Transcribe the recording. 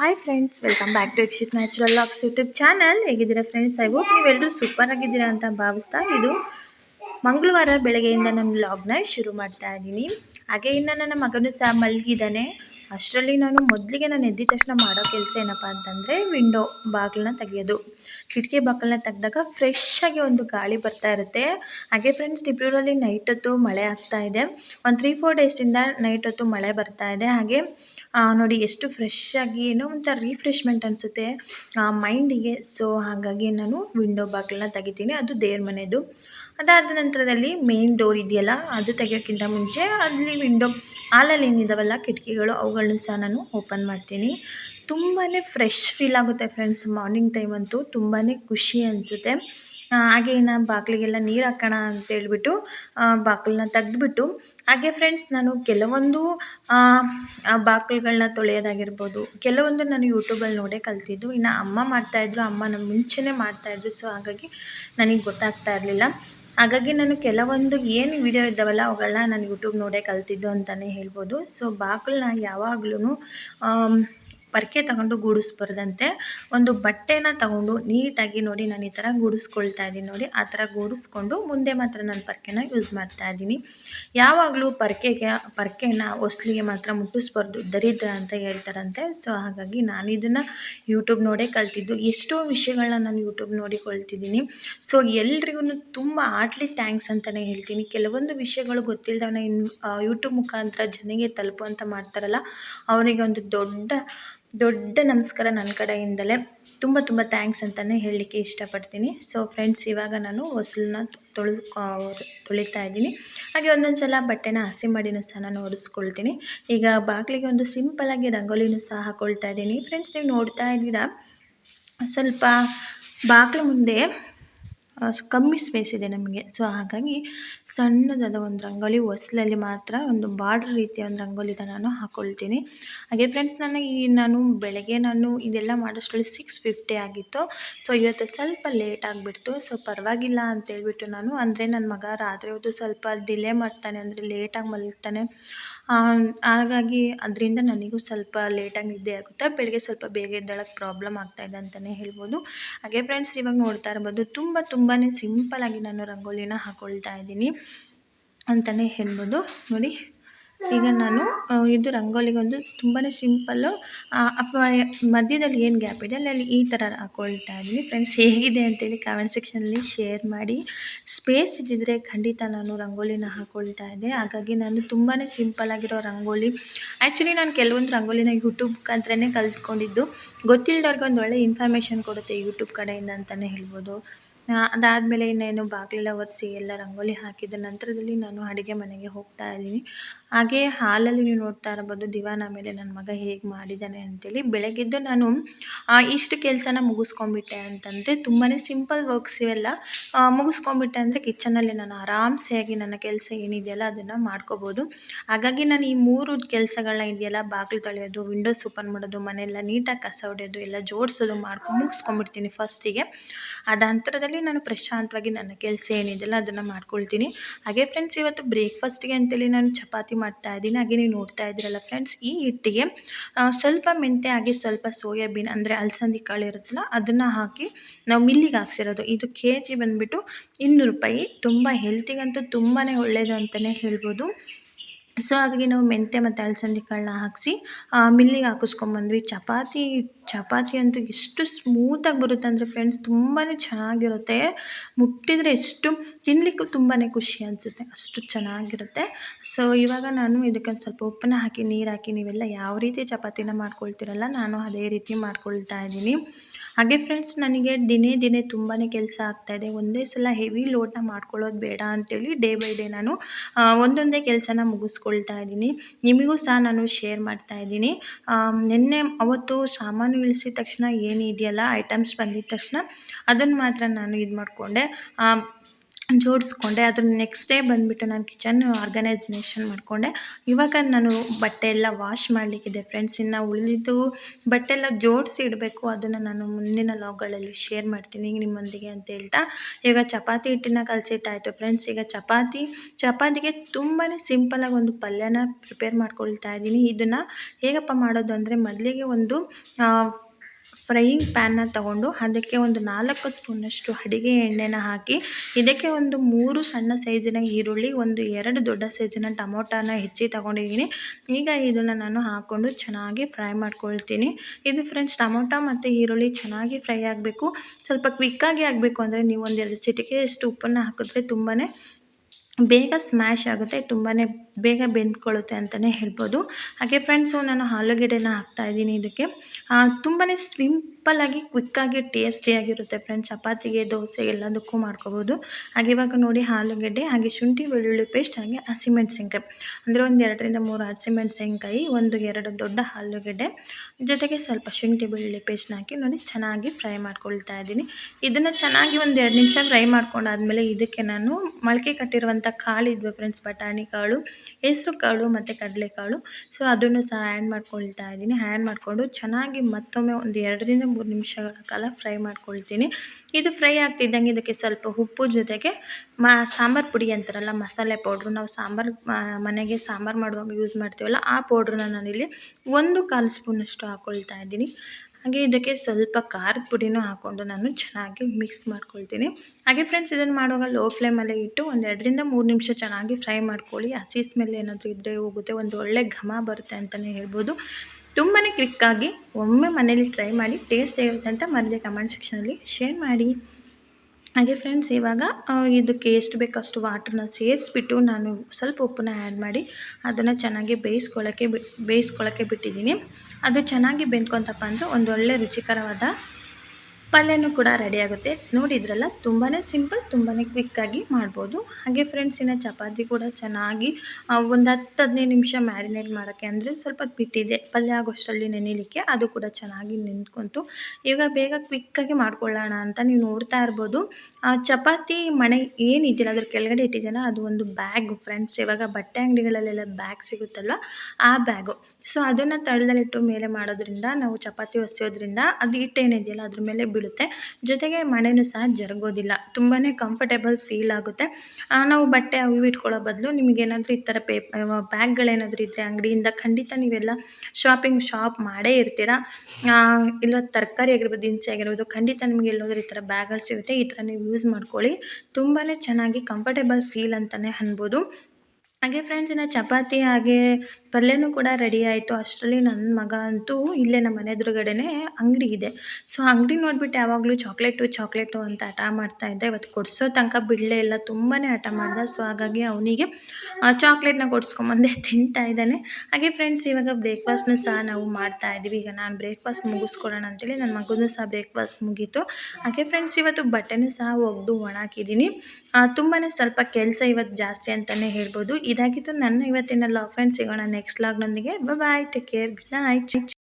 Hi friends welcome back to ಎಕ್ಷಿತ್ natural locks YouTube channel ಹೇಗಿದ್ದೀರಾ friends I hope ನೀವೆಲ್ಲರೂ super ಆಗಿದ್ದೀರಾ ಅಂತ ಭಾವಿಸ್ತಾ ಇದು ಮಂಗಳವಾರ ಬೆಳಗ್ಗೆಯಿಂದ ನಾನು ಲಾಗ್ನ ಶುರು ಮಾಡ್ತಾ ಇದ್ದೀನಿ. ಹಾಗೆ ಇನ್ನು ನನ್ನ ಮಗನೂ ಸಹ ಮಲಗಿದ್ದಾನೆ. ಅಷ್ಟರಲ್ಲಿ ನಾನು ಮೊದಲಿಗೆ ನಾನು ಎದ್ದ ತಕ್ಷಣ ಮಾಡೋ ಕೆಲಸ ಏನಪ್ಪ ಅಂತಂದರೆ ವಿಂಡೋ ಬಾಗಿಲನ್ನ ತೆಗೆಯೋದು. ಕಿಟಕಿ ಬಾಗಿಲನ್ನ ತೆಗೆದಾಗ ಫ್ರೆಶ್ ಆಗಿ ಒಂದು ಗಾಳಿ ಬರ್ತಾ ಇರುತ್ತೆ. ಹಾಗೆ ಫ್ರೆಂಡ್ಸ್ ಡಿಬ್ರೂರಲ್ಲಿ ನೈಟ್ ಹೊತ್ತು ಮಳೆ ಆಗ್ತಾ ಇದೆ. ಒಂದು ತ್ರೀ ಫೋರ್ ಡೇಸಿಂದ ನೈಟ್ ಹೊತ್ತು ಮಳೆ ಬರ್ತಾ ಇದೆ. ಹಾಗೆ ನೋಡಿ ಎಷ್ಟು ಫ್ರೆಶ್ ಆಗಿ ಏನೋ ಒಂಥರ ರಿಫ್ರೆಶ್ಮೆಂಟ್ ಅನಿಸುತ್ತೆ. ಮೈಂಡಿಗೆ ಸೊ ಹಾಗಾಗಿ ನಾನು ವಿಂಡೋ ಬಾಗಿಲನ್ನ ತೆಗಿತೀನಿ. ಅದು ದೇವ್ರ ಮನೆಯದು ಅದಾದ ನಂತರದಲ್ಲಿ ಮೇನ್ ಡೋರ್ ಇದೆಯಲ್ಲ, ಅದು ತೆಗಿಯೋಕ್ಕಿಂತ ಮುಂಚೆ ಅಲ್ಲಿ ವಿಂಡೋ ಹಾಲಲ್ಲಿ ಏನಿದ್ದಾವಲ್ಲ ಕಿಟಕಿಗಳು ಅವುಗಳನ್ನ ಸಹ ನಾನು ಓಪನ್ ಮಾಡ್ತೀನಿ. ತುಂಬಾ ಫ್ರೆಶ್ ಫೀಲ್ ಆಗುತ್ತೆ ಫ್ರೆಂಡ್ಸ್ ಮಾರ್ನಿಂಗ್ ಟೈಮ್ ಅಂತೂ ತುಂಬಾ ಖುಷಿ ಅನಿಸುತ್ತೆ. ಹಾಗೆ ಇನ್ನು ಬಾಗಿಲಿಗೆಲ್ಲ ನೀರು ಹಾಕೋಣ ಅಂತ ಹೇಳ್ಬಿಟ್ಟು ಬಾಗಿಲನ್ನ ತೆಗೆದ್ಬಿಟ್ಟು, ಹಾಗೆ ಫ್ರೆಂಡ್ಸ್ ನಾನು ಕೆಲವೊಂದು ಬಾಗಿಲುಗಳನ್ನ ತೊಳೆಯೋದಾಗಿರ್ಬೋದು, ಕೆಲವೊಂದು ನಾನು ಯೂಟ್ಯೂಬಲ್ಲಿ ನೋಡೇ ಕಲ್ತಿದ್ದು, ಇನ್ನು ಅಮ್ಮ ಮಾಡ್ತಾಯಿದ್ರು ಅಮ್ಮ ನಮ್ಮ ಮುಂಚೆನೇ ಮಾಡ್ತಾಯಿದ್ರು ಸೊ ಹಾಗಾಗಿ ನನಗೆ ಗೊತ್ತಾಗ್ತಾ ಇರಲಿಲ್ಲ. ಹಾಗಾಗಿ ನಾನು ಕೆಲವೊಂದು ಏನು ವಿಡಿಯೋ ಇದ್ದಾವಲ್ಲ ಅವುಗಳನ್ನ ನಾನು ಯೂಟ್ಯೂಬ್ ನೋಡೇ ಕಲಿತಿದ್ದು ಅಂತಲೇ ಹೇಳ್ಬೋದು. ಸೊ ಬಾಗಿಲನ್ನ ಯಾವಾಗ್ಲೂ ಪರ್ಕೆ ತಗೊಂಡು ಗೂಡಿಸ್ಬಾರ್ದಂತೆ ಒಂದು ಬಟ್ಟೆನ ತಗೊಂಡು ನೀಟಾಗಿ ನೋಡಿ ನಾನು ಈ ಥರ ಗೂಡಿಸ್ಕೊಳ್ತಾ ಇದ್ದೀನಿ ನೋಡಿ, ಆ ಥರ ಗೂಡಿಸ್ಕೊಂಡು ಮುಂದೆ ಮಾತ್ರ ನಾನು ಪರ್ಕೆನ ಯೂಸ್ ಮಾಡ್ತಾ ಇದ್ದೀನಿ. ಯಾವಾಗಲೂ ಪರ್ಕೆಗೆ, ಪರ್ಕೆನ ಹೊಸ್ಲಿಗೆ ಮಾತ್ರ ಮುಟ್ಟಿಸ್ಬಾರ್ದು, ದರಿದ್ರ ಅಂತ ಹೇಳ್ತಾರಂತೆ. ಸೊ ಹಾಗಾಗಿ ನಾನು ಇದನ್ನು ಯೂಟ್ಯೂಬ್ ನೋಡೇ ಕಲ್ತಿದ್ದು. ಎಷ್ಟೋ ವಿಷಯಗಳನ್ನ ನಾನು ಯೂಟ್ಯೂಬ್ ನೋಡಿ ಕಲ್ತಿದ್ದೀನಿ ಸೊ ಎಲ್ರಿಗೂ ತುಂಬ ಆಟ್ಲಿ ಥ್ಯಾಂಕ್ಸ್ ಅಂತಲೇ ಹೇಳ್ತೀನಿ. ಕೆಲವೊಂದು ವಿಷಯಗಳು ಗೊತ್ತಿಲ್ಲದವನ್ನ ಇನ್ ಯೂಟ್ಯೂಬ್ ಮುಖಾಂತರ ಜನರಿಗೆ ತಲುಪುವಂತ ಮಾಡ್ತಾರಲ್ಲ, ಅವರಿಗೆ ಒಂದು ದೊಡ್ಡ ದೊಡ್ಡ ನಮಸ್ಕಾರ ನನ್ನ ಕಡೆಯಿಂದಲೇ. ತುಂಬ ತುಂಬ ಥ್ಯಾಂಕ್ಸ್ ಅಂತಲೇ ಹೇಳಲಿಕ್ಕೆ ಇಷ್ಟಪಡ್ತೀನಿ. ಸೊ ಫ್ರೆಂಡ್ಸ್ ಇವಾಗ ನಾನು ಹೊಸ್ಲನ್ನ ತೊಳೆದು ತೊಳಿತಾ ಇದ್ದೀನಿ. ಹಾಗೆ ಒಂದೊಂದು ಸಲ ಬಟ್ಟೆನ ಹಸಿ ಮಾಡಿನೂ ಸಹ ನಾನು ಒರೆಸ್ಕೊಳ್ತೀನಿ. ಈಗ ಬಾಗಿಲಿಗೆ ಒಂದು ಸಿಂಪಲಾಗಿ ರಂಗೋಲಿನೂ ಸಹ ಹಾಕ್ಕೊಳ್ತಾ ಇದ್ದೀನಿ. ಫ್ರೆಂಡ್ಸ್ ನೀವು ನೋಡ್ತಾ ಇದ್ದೀರಾ? ಸ್ವಲ್ಪ ಬಾಗಿಲು ಮುಂದೆ ಕಮ್ಮಿ ಸ್ಪೇಸ್ ಇದೆ ನಮಗೆ. ಸೊ ಹಾಗಾಗಿ ಸಣ್ಣದಾದ ಒಂದು ರಂಗೋಲಿ, ಹೊಸ್ಲಲ್ಲಿ ಮಾತ್ರ ಒಂದು ಬಾರ್ಡ್ರ್ ರೀತಿಯ ಒಂದು ರಂಗೋಲಿನ ನಾನು ಹಾಕ್ಕೊಳ್ತೀನಿ ಹಾಗೆ ಫ್ರೆಂಡ್ಸ್ ಈ ನಾನು ಬೆಳಗ್ಗೆ ನಾನು ಇದೆಲ್ಲ ಮಾಡೋಷ್ಟರಲ್ಲಿ ಸಿಕ್ಸ್ ಫಿಫ್ಟಿ ಆಗಿತ್ತು. ಸೊ ಇವತ್ತು ಸ್ವಲ್ಪ ಲೇಟ್ ಆಗಿಬಿಡ್ತು. ಸೊ ಪರವಾಗಿಲ್ಲ ಅಂತೇಳ್ಬಿಟ್ಟು ನಾನು, ಅಂದರೆ ನನ್ನ ಮಗ ರಾತ್ರಿ ಹೊತ್ತು ಸ್ವಲ್ಪ ಡಿಲೇ ಮಾಡ್ತಾನೆ, ಅಂದರೆ ಲೇಟಾಗಿ ಮಲಗ್ತಾನೆ. ಹಾಗಾಗಿ ಅದರಿಂದ ನನಗೂ ಸ್ವಲ್ಪ ಲೇಟಾಗಿ ನಿದ್ದೆ ಆಗುತ್ತೆ. ಬೆಳಗ್ಗೆ ಸ್ವಲ್ಪ ಬೇಗ ಎದ್ದೇಳಕ್ಕೆ ಪ್ರಾಬ್ಲಮ್ ಆಗ್ತಾಯಿದೆ ಅಂತಲೇ ಹೇಳ್ಬೋದು. ಹಾಗೆ ಫ್ರೆಂಡ್ಸ್ ಇವಾಗ ನೋಡ್ತಾ ಇರ್ಬೋದು, ತುಂಬ, ತುಂಬಾ ಸಿಂಪಲಾಗಿ ನಾನು ರಂಗೋಲಿನ ಹಾಕ್ಕೊಳ್ತಾ ಇದ್ದೀನಿ ಅಂತಲೇ ಹೇಳ್ಬೋದು. ನೋಡಿ, ಈಗ ನಾನು ಇದು ರಂಗೋಲಿಗೊಂದು ತುಂಬಾ ಸಿಂಪಲ್ಲು ಅಪ್ಪ, ಮಧ್ಯದಲ್ಲಿ ಏನು ಗ್ಯಾಪ್ ಇದೆ ಅಲ್ಲಿ ಈ ಥರ ಹಾಕೊಳ್ತಾ ಇದ್ದೀನಿ. ಫ್ರೆಂಡ್ಸ್ ಹೇಗಿದೆ ಅಂತೇಳಿ ಕಾಮೆಂಟ್ ಸೆಕ್ಷನಲ್ಲಿ ಶೇರ್ ಮಾಡಿ. ಸ್ಪೇಸ್ ಇದ್ದಿದ್ರೆ ಖಂಡಿತ ನಾನು ರಂಗೋಲಿನ ಹಾಕೊಳ್ತಾ ಇದ್ದೆ. ಹಾಗಾಗಿ ನಾನು ತುಂಬಾ ಸಿಂಪಲ್ಲಾಗಿರೋ ರಂಗೋಲಿ. ಆ್ಯಕ್ಚುಲಿ ನಾನು ಕೆಲವೊಂದು ರಂಗೋಲಿನ ಯೂಟ್ಯೂಬ್ ಮುಖಾಂತರನೇ ಕಲ್ತ್ಕೊಂಡಿದ್ದು. ಗೊತ್ತಿಲ್ಲದವ್ರಿಗೆ ಒಂದು ಒಳ್ಳೆ ಇನ್ಫಾರ್ಮೇಷನ್ ಕೊಡುತ್ತೆ ಯೂಟ್ಯೂಬ್ ಕಡೆಯಿಂದ ಅಂತಲೇ ಹೇಳ್ಬೋದು. ಅದಾದಮೇಲೆ ಇನ್ನೇನು ಬಾಗಿಲೆಲ್ಲ ಒರೆಸಿ ಎಲ್ಲ ರಂಗೋಲಿ ಹಾಕಿದ ನಂತರದಲ್ಲಿ ನಾನು ಅಡುಗೆ ಮನೆಗೆ ಹೋಗ್ತಾ ಇದ್ದೀನಿ. ಹಾಗೆ ಹಾಲಲ್ಲಿ ನೀವು ನೋಡ್ತಾ ಇರ್ಬೋದು, ದಿವಾನ ಮೇಲೆ ನನ್ನ ಮಗ ಹೇಗೆ ಮಾಡಿದ್ದಾನೆ ಅಂತೇಳಿ. ಬೆಳಗ್ಗೆದ್ದು ನಾನು ಇಷ್ಟು ಕೆಲಸನ ಮುಗಿಸ್ಕೊಂಡ್ಬಿಟ್ಟೆ ಅಂತಂದರೆ ತುಂಬಾ ಸಿಂಪಲ್ ವರ್ಕ್ಸ್ ಇವೆಲ್ಲ ಮುಗಿಸ್ಕೊಂಡ್ಬಿಟ್ಟೆ ಅಂದರೆ ಕಿಚನಲ್ಲಿ ನಾನು ಆರಾಮ್ಸೆ ಆಗಿ ನನ್ನ ಕೆಲಸ ಏನಿದೆಯಲ್ಲ ಅದನ್ನು ಮಾಡ್ಕೋಬೋದು. ಹಾಗಾಗಿ ನಾನು ಈ ಮೂರು ಕೆಲಸಗಳನ್ನ ಇದೆಯಲ್ಲ, ಬಾಗಿಲು ತೊಳೆಯೋದು ವಿಂಡೋಸ್ ಓಪನ್ ಮಾಡೋದು, ಮನೆಯೆಲ್ಲ ನೀಟಾಗಿ ಕಸ ಹೊಡೆಯೋದು, ಎಲ್ಲ ಜೋಡಿಸೋದು ಮಾಡ್ಕೊಂಡು ಮುಗಿಸ್ಕೊಂಡ್ಬಿಡ್ತೀನಿ ಫಸ್ಟಿಗೆ ಅದ ನಂತರದಲ್ಲಿ ನಾನು ಪ್ರಶಾಂತವಾಗಿ ನನ್ನ ಕೆಲಸ ಏನಿದೆಯಲ್ಲ ಅದನ್ನು ಮಾಡ್ಕೊಳ್ತೀನಿ. ಹಾಗೆ ಫ್ರೆಂಡ್ಸ್ ಇವತ್ತು ಬ್ರೇಕ್ಫಾಸ್ಟ್ಗೆ ಅಂತೇಳಿ ನಾನು ಚಪಾತಿ ಮಾಡ್ತಾ ಇದ್ದೀನಿ. ಹಾಗೆ ನೀವು ನೋಡ್ತಾ ಇದ್ದೀರಲ್ಲ ಫ್ರೆಂಡ್ಸ್ ಈ ಹಿಟ್ಟಿಗೆ ಸ್ವಲ್ಪ ಮೆಂತೆ ಹಾಗೆ ಸ್ವಲ್ಪ ಸೋಯಾಬೀನ್ ಅಂದರೆ ಅಲಸಂದಿ ಕಾಳು ಇರುತ್ತಲ್ಲ ಅದನ್ನು ಹಾಕಿ ನಾವು ಮಿಲ್ಲಿಗೆ ಹಾಕ್ಸಿರೋದು. ಇದು ಕೆ ಜಿ ಬಂದುಬಿಟ್ಟು ಇನ್ನೂರು ರೂಪಾಯಿ. ತುಂಬ ಹೆಲ್ತಿಗಂತೂ ತುಂಬಾ ಒಳ್ಳೆಯದು ಅಂತಲೇ ಹೇಳ್ಬೋದು. ಸೊ ಹಾಗಾಗಿ ನಾವು ಮೆಂತ್ಯ ಮತ್ತು ಅಲಸಂದಿ ಕಾಳನ್ನ ಹಾಕಿಸಿ ಮಿಲ್ಲಿಗೆ ಹಾಕಿಸ್ಕೊಂಬಂದ್ವಿ ಚಪಾತಿ ಚಪಾತಿ ಅಂತೂ ಎಷ್ಟು ಸ್ಮೂತಾಗಿ ಬರುತ್ತೆ ಅಂದರೆ ಫ್ರೆಂಡ್ಸ್ ತುಂಬಾ ಚೆನ್ನಾಗಿರುತ್ತೆ. ಮುಟ್ಟಿದರೆ ಎಷ್ಟು ತಿನ್ನಲಿಕ್ಕೂ ತುಂಬಾ ಖುಷಿ ಅನಿಸುತ್ತೆ. ಅಷ್ಟು ಚೆನ್ನಾಗಿರುತ್ತೆ. ಸೊ ಇವಾಗ ನಾನು ಇದಕ್ಕೊಂದು ಸ್ವಲ್ಪ ಉಪ್ಪನ್ನ ಹಾಕಿ, ನೀರು ಹಾಕಿ, ನೀವೆಲ್ಲ ಯಾವ ರೀತಿ ಚಪಾತಿನ ಮಾಡ್ಕೊಳ್ತೀರಲ್ಲ, ನಾನು ಅದೇ ರೀತಿ ಮಾಡ್ಕೊಳ್ತಾ ಇದ್ದೀನಿ. ಹಾಗೆ ಫ್ರೆಂಡ್ಸ್ ನನಗೆ ದಿನೇ ದಿನೇ ತುಂಬಾ ಕೆಲಸ ಆಗ್ತಾಯಿದೆ ಒಂದೇ ಸಲ ಹೆವಿ ಲೋಡ್ನ ಮಾಡ್ಕೊಳ್ಳೋದು ಬೇಡ ಅಂತೇಳಿ ಡೇ ಬೈ ಡೇ ನಾನು ಒಂದೊಂದೇ ಕೆಲಸನ ಮುಗಿಸ್ಕೊಳ್ತಾ ಇದ್ದೀನಿ. ನಿಮಗೂ ಸಹ ನಾನು ಶೇರ್ ಮಾಡ್ತಾ ಇದ್ದೀನಿ. ನಿನ್ನೆ ಅವತ್ತು ಸಾಮಾನು ಇಳಿಸಿದ ತಕ್ಷಣ ಏನಿದೆಯಲ್ಲ ಐಟಮ್ಸ್ ಬಂದಿದ ತಕ್ಷಣ ಅದನ್ನು ಮಾತ್ರ ನಾನು ಇದು ಮಾಡಿಕೊಂಡೆ. ಜೋಡಿಸ್ಕೊಂಡೆ. ಅದ್ರ ನೆಕ್ಸ್ಟ್ ಡೇ ಬಂದುಬಿಟ್ಟು ನಾನು ಕಿಚನ್ ಆರ್ಗನೈಸೇಷನ್ ಮಾಡಿಕೊಂಡೆ. ಇವಾಗ ನಾನು ಬಟ್ಟೆ ಎಲ್ಲ ವಾಶ್ ಮಾಡಲಿಕ್ಕಿದೆ ಫ್ರೆಂಡ್ಸ್ ಇನ್ನು ಉಳಿದಿದ್ದು ಬಟ್ಟೆ ಎಲ್ಲ ಜೋಡಿಸಿ ಇಡಬೇಕು. ಅದನ್ನು ನಾನು ಮುಂದಿನ ಲಾಗ್ಗಳಲ್ಲಿ ಶೇರ್ ಮಾಡ್ತೀನಿ ನಿಮ್ಮೊಂದಿಗೆ ಅಂತ ಹೇಳ್ತಾ. ಈಗ ಚಪಾತಿ ಹಿಟ್ಟನ್ನ ಕಲಸಿಟ್ಟಾಯಿತು ಫ್ರೆಂಡ್ಸ್ ಈಗ ಚಪಾತಿ, ಚಪಾತಿಗೆ ತುಂಬಾ ಸಿಂಪಲಾಗಿ ಒಂದು ಪಲ್ಯನ ಪ್ರಿಪೇರ್ ಮಾಡ್ಕೊಳ್ತಾ ಇದ್ದೀನಿ. ಇದನ್ನು ಹೇಗಪ್ಪ ಮಾಡೋದು ಅಂದರೆ ಮೊದಲಿಗೆ ಒಂದು ಫ್ರೈಯಿಂಗ್ ಪ್ಯಾನ್ನ ತಗೊಂಡು ಅದಕ್ಕೆ ಒಂದು ನಾಲ್ಕು ಸ್ಪೂನಷ್ಟು ಅಡಿಗೆ ಎಣ್ಣೆನ ಹಾಕಿ, ಇದಕ್ಕೆ ಒಂದು ಮೂರು ಸಣ್ಣ ಸೈಜಿನ ಈರುಳ್ಳಿ, ಒಂದು ಎರಡು ದೊಡ್ಡ ಸೈಜಿನ ಟೊಮೊಟೊನ ಹೆಚ್ಚಿ ತಗೊಂಡಿದ್ದೀನಿ. ಈಗ ಇದನ್ನು ನಾನು ಹಾಕ್ಕೊಂಡು ಚೆನ್ನಾಗಿ ಫ್ರೈ ಮಾಡ್ಕೊಳ್ತೀನಿ. ಇದು ಫ್ರೆಂಡ್ಸ್ ಟೊಮೊಟೊ ಮತ್ತು ಈರುಳ್ಳಿ ಚೆನ್ನಾಗಿ ಫ್ರೈ ಆಗಬೇಕು. ಸ್ವಲ್ಪ ಕ್ವಿಕ್ಕಾಗಿ ಆಗಬೇಕು ಅಂದರೆ ನೀವು ಒಂದೆರಡು ಚಿಟಿಕೆಯಷ್ಟು ಉಪ್ಪನ್ನು ಹಾಕಿದ್ರೆ ತುಂಬಾ ಬೇಗ ಸ್ಮ್ಯಾಶ್ ಆಗುತ್ತೆ ತುಂಬಾ ಬೇಗ ಬೆಂದ್ಕೊಳ್ಳುತ್ತೆ ಅಂತಲೇ ಹೇಳ್ಬೋದು. ಹಾಗೆ ಫ್ರೆಂಡ್ಸು ನಾನು ಆಲೂಗೆಡ್ಡೆನ ಹಾಕ್ತಾಯಿದ್ದೀನಿ ಇದಕ್ಕೆ. ತುಂಬಾ ಸಿಂಪಲ್ಲಾಗಿ ಕ್ವಿಕ್ಕಾಗಿ ಟೇಸ್ಟಿಯಾಗಿರುತ್ತೆ ಫ್ರೆಂಡ್ಸ್ ಚಪಾತಿಗೆ, ದೋಸೆ ಎಲ್ಲದಕ್ಕೂ ಮಾಡ್ಕೋಬೋದು. ಹಾಗೆ ಇವಾಗ ನೋಡಿ ಆಲೂಗೆಡ್ಡೆ ಹಾಗೆ ಶುಂಠಿ, ಬೆಳ್ಳುಳ್ಳಿ ಪೇಸ್ಟ್ ಹಾಗೆ ಹಸಿಮೆಣ್ಸಿನ್ಕಾಯಿ. ಅಂದರೆ ಒಂದು ಎರಡರಿಂದ ಮೂರು ಹಸಿಮೆಣಸಿನ್ಕಾಯಿ, ಒಂದು ಎರಡು ದೊಡ್ಡ ಆಲೂಗೆಡ್ಡೆ ಜೊತೆಗೆ ಸ್ವಲ್ಪ ಶುಂಠಿ, ಬೆಳ್ಳುಳ್ಳಿ ಪೇಸ್ಟ್ನ ಹಾಕಿ ನೋಡಿ ಚೆನ್ನಾಗಿ ಫ್ರೈ ಮಾಡ್ಕೊಳ್ತಾ ಇದ್ದೀನಿ. ಇದನ್ನು ಚೆನ್ನಾಗಿ ಒಂದು ಎರಡು ನಿಮಿಷ ಫ್ರೈ ಮಾಡ್ಕೊಂಡಾದ್ಮೇಲೆ ಇದಕ್ಕೆ ನಾನು ಮೊಳಕೆ ಕಟ್ಟಿರುವಂಥ ಕಾಳು ಇದ್ವು ಫ್ರೆಂಡ್ಸ್ ಬಟಾಣಿ ಕಾಳು. ಹೆಸ್ರು ಕಾಳು ಮತ್ತು ಕಡಲೆಕಾಳು ಸೊ ಅದನ್ನು ಸಹ ಆ್ಯಡ್ ಮಾಡ್ಕೊಳ್ತಾ ಇದ್ದೀನಿ. ಆ್ಯಡ್ ಮಾಡಿಕೊಂಡು ಚೆನ್ನಾಗಿ ಮತ್ತೊಮ್ಮೆ ಒಂದು ಎರಡರಿಂದ ಮೂರು ನಿಮಿಷಗಳ ಕಾಲ ಫ್ರೈ ಮಾಡ್ಕೊಳ್ತೀನಿ. ಇದು ಫ್ರೈ ಆಗ್ತಿದ್ದಂಗೆ ಇದಕ್ಕೆ ಸ್ವಲ್ಪ ಉಪ್ಪು ಜೊತೆಗೆ ಮಾ, ಸಾಂಬಾರು ಪುಡಿ ಅಂತಾರಲ್ಲ, ಮಸಾಲೆ ಪೌಡ್ರು ನಾವು ಸಾಂಬಾರು ಮನೆಗೆ ಸಾಂಬಾರು ಮಾಡುವಾಗ ಯೂಸ್ ಮಾಡ್ತೀವಲ್ಲ, ಆ ಪೌಡ್ರನ್ನ ನಾನಿಲ್ಲಿ ಒಂದು ಕಾಲು ಸ್ಪೂನಷ್ಟು ಹಾಕ್ಕೊಳ್ತಾ ಇದ್ದೀನಿ. ಹಾಗೆ ಇದಕ್ಕೆ ಸ್ವಲ್ಪ ಖಾರದ ಪುಡಿನೂ ಹಾಕ್ಕೊಂಡು ನಾನು ಚೆನ್ನಾಗಿ ಮಿಕ್ಸ್ ಮಾಡ್ಕೊಳ್ತೀನಿ. ಹಾಗೆ ಫ್ರೆಂಡ್ಸ್ ಇದನ್ನು ಮಾಡುವಾಗ ಲೋ ಫ್ಲೇಮಲ್ಲೇ ಇಟ್ಟು ಒಂದು ಎರಡರಿಂದ ಮೂರು ನಿಮಿಷ ಚೆನ್ನಾಗಿ ಫ್ರೈ ಮಾಡ್ಕೊಳ್ಳಿ. ಹಸಿ ಸ್ಮೆಲ್ ಏನಾದರೂ ಇದ್ದರೆ ಹೋಗುತ್ತೆ, ಒಂದು ಒಳ್ಳೆ ಘಮ ಬರುತ್ತೆ ಅಂತಲೇ ಹೇಳ್ಬೋದು. ತುಂಬಾ ಕ್ವಿಕ್ಕಾಗಿ ಒಮ್ಮೆ ಮನೇಲಿ ಟ್ರೈ ಮಾಡಿ ಟೇಸ್ಟ್ ಹೇಗಿರುತ್ತೆ ಅಂತ ಮರದೇ ಕಮೆಂಟ್ ಸೆಕ್ಷನಲ್ಲಿ ಶೇರ್ ಮಾಡಿ. ಹಾಗೆ ಫ್ರೆಂಡ್ಸ್ ಇವಾಗ ಇದಕ್ಕೆ ಎಷ್ಟು ಬೇಕಷ್ಟು ವಾಟ್ರನ್ನ ಸೇರಿಸ್ಬಿಟ್ಟು ನಾನು ಸ್ವಲ್ಪ ಉಪ್ಪನ್ನ ಆ್ಯಡ್ ಮಾಡಿ ಅದನ್ನು ಚೆನ್ನಾಗಿ ಬೇಯಿಸ್ಕೊಳ್ಳೋಕ್ಕೆ ಬಿ ಬೇಯಿಸ್ಕೊಳ್ಳೋಕ್ಕೆ ಬಿಟ್ಟಿದ್ದೀನಿ. ಅದು ಚೆನ್ನಾಗಿ ಬೆಂದ್ಕೊಂತಪ್ಪ ಅಂದರೆ ಒಂದೊಳ್ಳೆ ರುಚಿಕರವಾದ ಪಲ್ಯನೂ ಕೂಡ ರೆಡಿಯಾಗುತ್ತೆ ನೋಡಿದ್ರಲ್ಲ ತುಂಬಾ ಸಿಂಪಲ್ ತುಂಬಾ ಕ್ವಿಕ್ಕಾಗಿ ಮಾಡ್ಬೋದು. ಹಾಗೆ ಫ್ರೆಂಡ್ಸ್ ಇನ್ನು ಚಪಾತಿ ಕೂಡ ಚೆನ್ನಾಗಿ ಒಂದು ಹತ್ತು ಹದಿನೈದು ನಿಮಿಷ ಮ್ಯಾರಿನೇಟ್ ಮಾಡೋಕ್ಕೆ ಅಂದರೆ ಸ್ವಲ್ಪ ಬಿಟ್ಟಿದೆ ಪಲ್ಯ ಆಗೋಷ್ಟರಲ್ಲಿ ನೆನೆಯಲಿಕ್ಕೆ ಅದು ಕೂಡ ಚೆನ್ನಾಗಿ ನಿಂತ್ಕೊಂತು ಈಗ ಬೇಗ ಕ್ವಿಕ್ಕಾಗಿ ಮಾಡ್ಕೊಳ್ಳೋಣ ಅಂತ ನೀವು ನೋಡ್ತಾ ಇರ್ಬೋದು. ಚಪಾತಿ ಮನೆ ಏನಿದೆಯಲ್ಲ ಅದ್ರ ಕೆಳಗಡೆ ಇಟ್ಟಿದ್ದೀನ ಅದು ಒಂದು ಬ್ಯಾಗ್ ಫ್ರೆಂಡ್ಸ್ ಇವಾಗ ಬಟ್ಟೆ ಅಂಗಡಿಗಳಲ್ಲೆಲ್ಲ ಬ್ಯಾಗ್ ಸಿಗುತ್ತಲ್ವ? ಆ ಬ್ಯಾಗು ಸೊ ಅದನ್ನು ತಳದಲ್ಲಿಟ್ಟು ಮೇಲೆ ಮಾಡೋದ್ರಿಂದ, ನಾವು ಚಪಾತಿ ಒಸೆಯೋದ್ರಿಂದ ಅದು ಹಿಟ್ಟೇನಿದೆಯಲ್ಲ, ಅದ್ರ ಮೇಲೆ ಬೀಳುತ್ತೆ ಜೊತೆಗೆ ಮಣೆನೂ ಸಹ ಜರಗೋದಿಲ್ಲ. ತುಂಬಾ ಕಂಫರ್ಟೇಬಲ್ ಫೀಲ್ ಆಗುತ್ತೆ. ನಾವು ಬಟ್ಟೆ ಅವು ಇಟ್ಕೊಳ್ಳೋ ಬದಲು ನಿಮಗೇನಾದರೂ ಈ ಥರ ಪೇಪ್ ಬ್ಯಾಗ್ಗಳೇನಾದರೂ ಇದ್ದರೆ ಅಂಗಡಿಯಿಂದ ಖಂಡಿತ ನೀವೆಲ್ಲ ಶಾಪಿಂಗ್ ಶಾಪ್ ಮಾಡೇ ಇರ್ತೀರ? ಇಲ್ಲ ತರಕಾರಿ ಆಗಿರ್ಬೋದು, ದಿನಸಿ ಆಗಿರ್ಬೋದು, ಖಂಡಿತ ನಿಮಗೆ ಎಲ್ಲೋದ್ರೂ ಈ ಥರ ಬ್ಯಾಗ್ಗಳು ಸಿಗುತ್ತೆ. ಈ ಥರ ನೀವು ಯೂಸ್ ಮಾಡ್ಕೊಳ್ಳಿ. ತುಂಬಾ ಚೆನ್ನಾಗಿ ಕಂಫರ್ಟೇಬಲ್ ಫೀಲ್ ಅಂತಲೇ ಅನ್ಬೋದು. ಹಾಗೆ ಫ್ರೆಂಡ್ಸ್ ಇನ್ನು ಚಪಾತಿ ಹಾಗೆ ಪಲ್ಯನೂ ಕೂಡ ರೆಡಿ ಆಯಿತು. ಅಷ್ಟರಲ್ಲಿ ನನ್ನ ಮಗ ಅಂತೂ ಇಲ್ಲೇ ನಮ್ಮ ಮನೆ ಎದುರುಗಡೆನೇ ಅಂಗಡಿ ಇದೆ. ಸೊ ಅಂಗಡಿ ನೋಡಿಬಿಟ್ಟು ಯಾವಾಗಲೂ ಚಾಕ್ಲೇಟು ಚಾಕ್ಲೇಟು ಅಂತ ಹಠ ಮಾಡ್ತಾ ಇದ್ದೆ. ಇವತ್ತು ಕೊಡಿಸೋ ತನಕ ಬಿಡಲೇ ಇಲ್ಲ ತುಂಬಾ ಹಠ ಮಾಡ್ದ. ಸೊ ಹಾಗಾಗಿ ಅವನಿಗೆ ಚಾಕ್ಲೇಟ್ನ ಕೊಡಿಸ್ಕೊಂಬಂದೆ ತಿಂತಾ ಇದ್ದಾನೆ. ಹಾಗೆ ಫ್ರೆಂಡ್ಸ್ ಇವಾಗ ಬ್ರೇಕ್ಫಾಸ್ಟ್ನು ಸಹ ನಾವು ಮಾಡ್ತಾ ಇದ್ದೀವಿ. ಈಗ ನಾನು ಬ್ರೇಕ್ಫಾಸ್ಟ್ ಮುಗಿಸ್ಕೊಡೋಣ ಅಂತೇಳಿ ನನ್ನ ಮಗನೂ ಸಹ ಬ್ರೇಕ್ಫಾಸ್ಟ್ ಮುಗೀತು. ಹಾಗೆ ಫ್ರೆಂಡ್ಸ್ ಇವತ್ತು ಬಟ್ಟೆನೂ ಸಹ ಒಗ್ದು ಒಣಾಕಿದ್ದೀನಿ. ತುಂಬಾ ಸ್ವಲ್ಪ ಕೆಲಸ ಇವತ್ತು ಜಾಸ್ತಿ ಅಂತಲೇ ಹೇಳ್ಬೋದು. ಇದಾಗಿತ್ತು ನನ್ನ ಇವತ್ತಿನ ಲಾಗ್ ಫ್ರೆಂಡ್ಸ್ ಸಿಗೋಣ next ಲಾಗ್ನೊಂದಿಗೆ bye take care good night